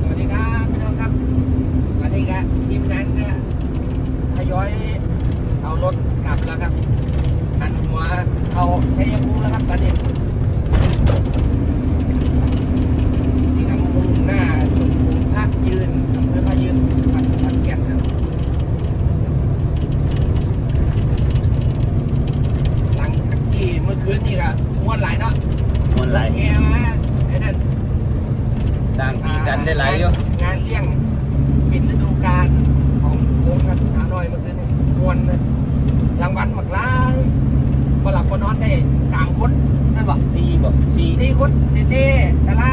สวัสดีครับพี่น้องครับวันนี้ครับทีมงานก็ทยอยเอารถกลับแล้วครับหันหัวเอาชัยภูมิแล้วครับตอนนี้นี่ครับมุ่งหน้าสู่ภาคยืนอำเภอพระยืนจังหวัดขอนแก่นครับ หลังจากที่เมื่อคืนนี่ก็ม้วนหลายเนาะ มวนไหล แฮมาไอ้นั่น สร้างสีสันได้หลายอยู่ งานเลี้ยงปิดฤดูกาลของวงกันสาวน้อย เมื่อคืนนี่มวนเลยรางวัลหมากหลายพอหลับพอนอนได้สามคนนั่นบอกซีบอกซีสี่คนเด้ๆแต่ละ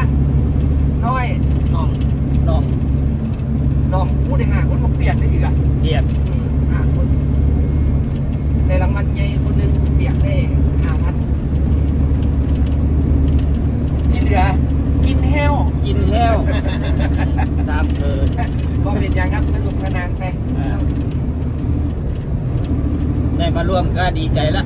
น้อยน้องน้องน้องผู้ได้ห้าคนมาเปลี่ยนได้อีกอะเรียกอืมห้าคนในรางวัลใหญ่คนหนึ่งเปลี่ยนได้ห้าพันที่เหลือกินแห้วกินแห้วตามเธอก็เป็นอย่างครับสนุกสนานไปอ่า ได้มาร่วมก็ดีใจละ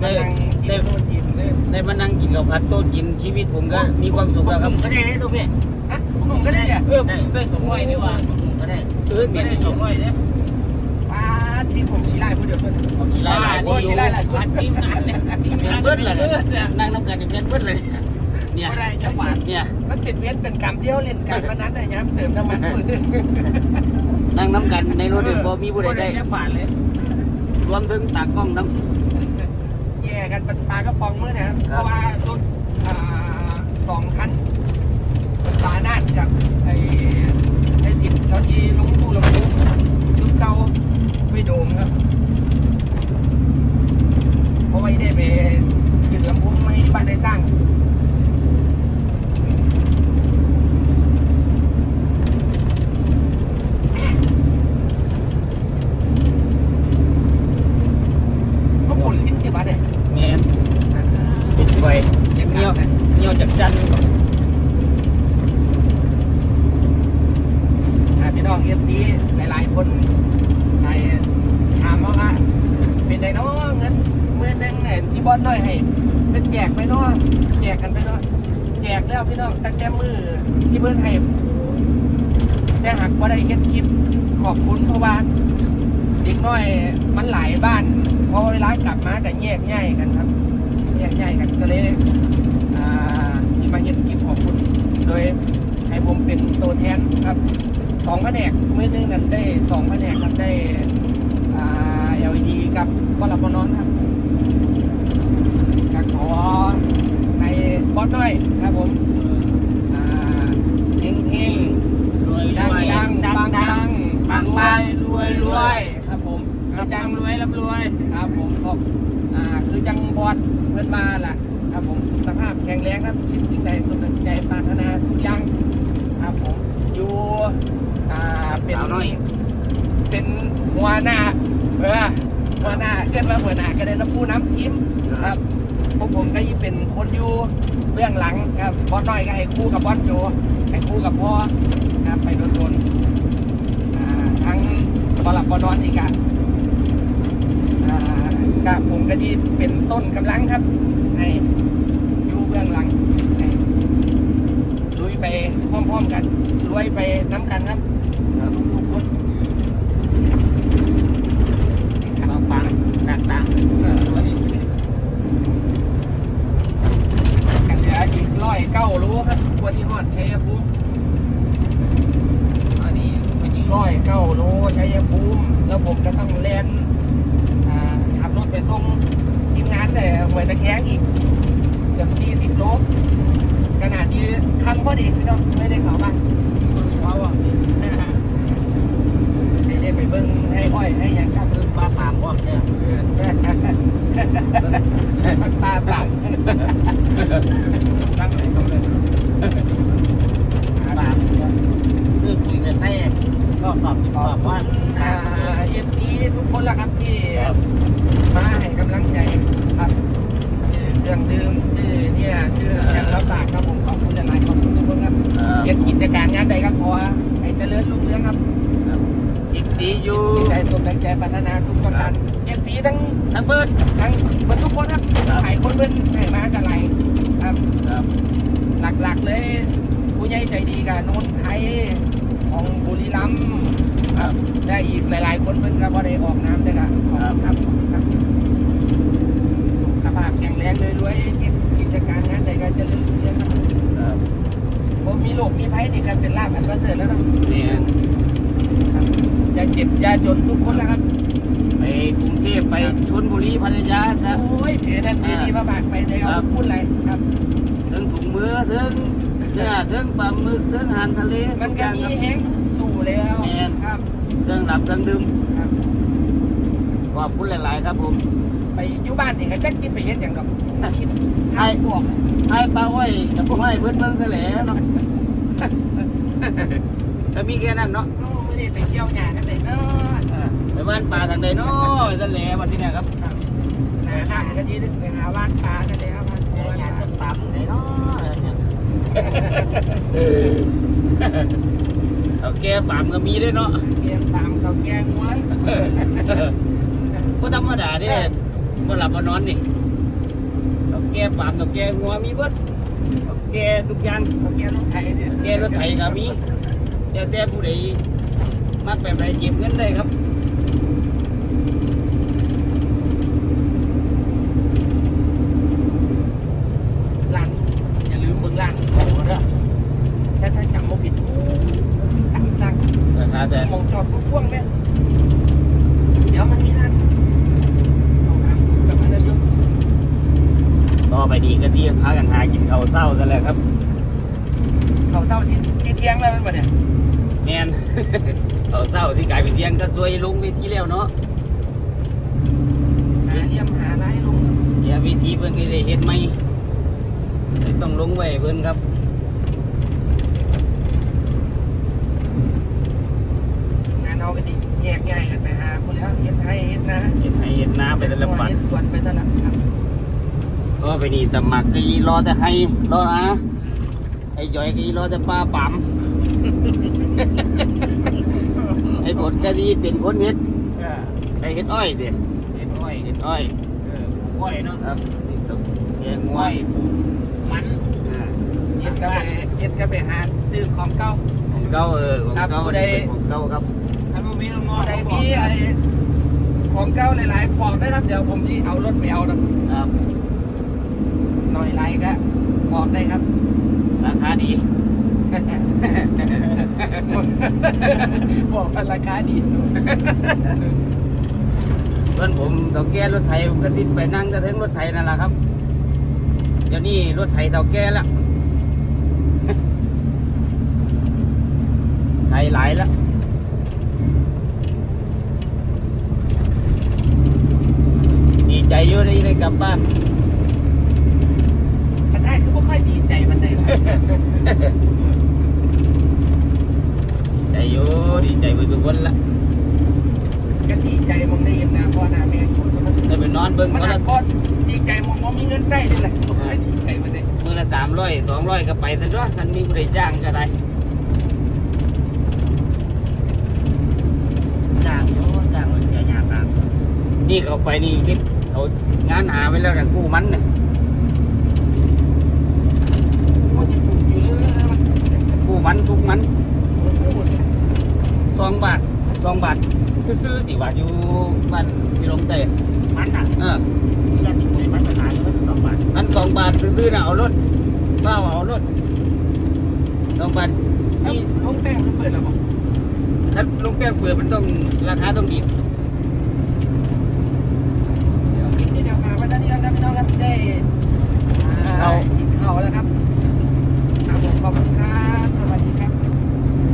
ได้นั่งกินโต๊ะจีนเลยได้มานั่งกินกับพัดโต๊ะกินชีวิตผมก็มีความสุขแล้วครับ ก็ได้ลูกพี่ฮะหนุ่มก็ได้เนี่ยเออได้สองร้อยนี่ว่าก็ได้เออเมียนได้ที่สสอองงร้อยเนี่ยป้าที่ผมชี้ไล่ผู้เดียวเพื่อนเอาขี้ไล่หลายโอ้ยขี้ไล่หลายคนทีมงานเนี่ยทีมงานเบิ้ลเลยเนี่ยนั่งน้ำกันเบิ้ลเบิ้ลเลยเนี่ยก็ได้จังหวะเนี่ย มันเป็นเวทเป็นกรรมเดียวเล่นการพนันได้ย้ำเติมน้ำมันมือ นึงนั่งน้ำกันในรถเดินบ่มีผู้ใดได้ แค่ผ่านเลยรวมถึงตากล้องทั้งสิ้นแย่กันเป็นปลากระป๋องมือนะครับเพราะว่ารถอ่าสองคันปลาหน้ากับไอ้ไอ้สิบเราที่ลุงผู้ลงทุนยุคเก่าไปโดมครับ เพราะว่าได้ไปขึ้นลำพูนไม่บ้านได้สร้าง ก็ผลลิ้นที่บ้านเนี่ย เมียนปิดไฟเงี้ยวเงี้ยวจากจันทร์ อ่าพี่น้องเอฟซีหลาย ๆ คนไปถามว่าเป็นไงเนาะเงินเมื่อนึงเห็นที่บอสน้อยให้เป็นแจกไปเนาะแจกกันไปเนาะแจกแล้วพี่น้องตั้งแต่มือที่เพื่อนให้แต่หักว่าได้เฮ็ดคลิปขอบคุณเพราะว่าเด็กน้อยมันหลายบ้านพอเวลากลับมาก็แยกย้ายกันครับแยกย้ายกันก็เลยมีมาเฮ็ดคลิปขอบคุณโดยให้ผมเป็นตัวแทนครับ สองแผนกมือหนึงนั้นได้สองแผนกครับได้อ่า LED กับกลปนอนครับก็ขอให้บอสน้อยครับผมอ่าเฮงเฮงรวยดังดังดังดังปังรวปังยรวยรวยครับผมคือจังร่ำรวยร่ำรวยครับผมก็อ่าคือจังบอดเพื่อนมาล่ะครับผมสุขภาพแข็งแรงครับคิดสิ่งใดสมดังใจปรารถนาทุกอย่างครับผมอยู่ อ่าเป็นสาวน้อย เป็นหัวหน้าเออหัวหน้าเกิดมาหัวหน้าก็ได้รับผู้นำทีมครับพวกผมก็ยิ่เป็นคนอยู่เบื้องหลังครับบอสน้อยก็ให้คู่กับบอสโจให้คู่กับพ่อครับไปโดนๆอ่าทั้งบอลับบอลนอนอีกอะอ่ากะผมก็ที่เป็นต้นกำลังครับให้อยู่เบื้องหลังให้ลุย ไปพร้อมๆกันรวยไปน้ำกันครับทุกๆคนปังปังดังดังเออกันเหลืออีกร้อยเก้ารู้ครับวันนี้ฮอดชัยภูมิอันนี้เป็นอีกร้อยเก้าโลชัยภูมิแล้วผมก็ต้องแล่นอ่าขับรถไปส่งทีมงานแต่หวยตะแคงอีกเกือบ40โล ขนาดที่คันพอดีพี่น้องไม่ได้เขาบ้านเขาอะได้ได้ไปเบิ้งให้อ้อยให้ยังครับปลาปามว่าเนี่ยมันตาปากตั้งไหนก็เลยปามคือคุยกันแท้ก็สอบติดสอบว่าอ่าเอฟซีทุกคนละครับที่ ใดก็ขอให้เจริญรุ่งเรืองครับอีกสีอยู่สิ่งใดสมดังใจปรารถนาทุกประการเอฟซีทั้งทั้งเบิดทั้งเบิดทุกคนครับหลายคนเพิ่นให้มากันไรครับครับหลักๆเลยญ่ใจดีกับนนทไทยของบุรีรัมย์ครับและอีกหลาย ๆ คนเพิ่นก็บ่ได้ออกน้ำด้วยกันขอบคุณครับขอบคุณครับสุขภาพแข็งแรงเลยรวยๆเฮ็ดกิจการงานใดก็เจะเรื่อยๆครับครับผมมี โรคมีภัยนี่ก็เป็นลาภอันประเสริฐแล้วเนาะเนี่ยครับอย่าเจ็บอย่าจนทุกคนแล้วครับ ไปกรุงเทพไปชลบุรีพัทยาจะโอ้ยถือนั่นถือนี่มาบากไปได้ครัเอาบพูดอะไรครับ ถึงถุงมือถึงเนื้อถึงปลาหมึกถึงอาหารทะเลมันทุก็อย่างมีครับแห้งสู่แล้วแม่น ครับ เครื่องหลับเครื่องดื่มครับ ขอบคุณหลาย ๆ ครับผมไปอยู่บ้านนี่ก็จักกินไปเฮ็ดอย่างดอกคิดทายบวกเลยให้ปลาไว้กับพวกให้เพื่อนเบิ่งซะแหล้วเนาะ ก็มีแค่นั้นเนาะโอ้ไม่ได้ไปเที่ยวหยากันเลยเนาะไปบ้านป่าทางใดเนาะไปซะแหล้ววันที่เนี่ยครับครับหาทางก็ดีไปหาว่านปลากันเลยครับว่านแต่ปลาอยากจะปั๊มเลยเนาะเนี่ยเอาแก้ปามก็มีด้วยเนาะเกมตามเขาแกงงวยก็ธรรมดาเด้บ่หลับบ่นอนนี่เอาแก้ปามเอาแก้งัวมีเบิดเอา แกทุกอย่างแกรถไถแกรถไถก็มีแต่แต่ผู้ใดมักแบบใดเก็บเงินได้ครับ ร้านอย่าลืมเบิ่งร้านของเด้อแต่ถ้าจำไม่ผิดโอ้ตามสั่ง ราคาแต่ มองจอดพ่วงๆเนี่ยเดี๋ยวมันมีร้านเอาครับกับอันนั้นอยู่ ต่อ ไปดีก็ที่พากันหากินข้าวเช้าซะแล้วครับเขาเศร้าสิสิเที่ยงแล้วมันบ่เนี่ยแม่นข้าวเช้าที่กลายเป็นเที่ยงก็สวยลงเวทีแล้วเนาะหาเลี่ยมหาร้ายลงเดี๋ยวเวทีเพิ่นก็ได้เฮ็ดใหม่เลยต้องลงไว้ให้เพิ่นครับงานเอาก็ดิแยกย้ายกันไปหาผู้แล้วเฮ็ดให้เฮ็ดนะเฮ็ดให้เฮ็ดนาไปแต่ละปัดเฮ็ดสวนไปแต่ละครับ ก็ไปนี่สมัครก็อีรอแต่ให้รอนะไอ้จอยก็อีรอแต่ป้าปั๊มไอ้ผลก็ดีเป็นคนเฮ็ดไอ้เฮ็ดอ้อยเด้เฮ็ดอ้อยเฮ็ดอ้อยก้อยเนาะครับนี่ต้องแกงงวยมันอ่าเฮ็ดก็ไปเฮ็ดก็ไปหาซื้อของเก่าของเก่าเออของครับเก่าผู้ใดเป็นของเก่าครับถ้ามันมีน้องๆผู้ใดมีไอ้ของเก่าหลายๆบอกได้ครับเดี๋ยวผมนี่เอารถไปเอานะครับ หน่อยไรก็บอกได้ครับ ราคาดี บอกว่าราคาดีเพื่อนผมเต่าแก่รถไถผมก็ติดไปนั่งกระเทิงรถไถนั่นแหละครับ เดี๋ยวนี้รถไถเต่าแก่ละไถหลายละดีใจอยู่ได้ได้กลับบ้านแต่ท้ายคื อไม่ค่อยดีใจมันได้ดีใจอยู่ดีใจไปทุกคนละก็ดีใจมองได้เห็นหน้าพ่อหน้าแม่อยู่ตรงนั้นได้ไปนอนเบิ่งมันเขาหนัละกก้อนดีใจมองมองมีเงินใกล้นี่แหละไม่ค่อยดีใจมันได้มือละสามร้อยสองร้อยก็ไปซะด้วยฉันมีผู้ใดจ้างก็ได้จ้างอยู่จ้างมันเสียยากตามนี่เขาไปนี่คิดเขางานหาไว้แล้วนะกู้มันเนี่ย โอ้ที่ปลูกอยู่เลยมัน กู้ มันทุกมันมันพูดสองบาทสองบาทซื้อๆที่ว่าอยู่บ้านที่ลงใจมันอะเออที่เราติดปุ๋ยมันจะขายอยู่ที่สองบาทมันสองบาทซื้อๆนะเอารถเป้าเอารถสองบาทนี่นี่ลุงแป้งมันเปิดแล้วบอกถ้าลงแป้งเปิดมันต้องราคาต้องดีโ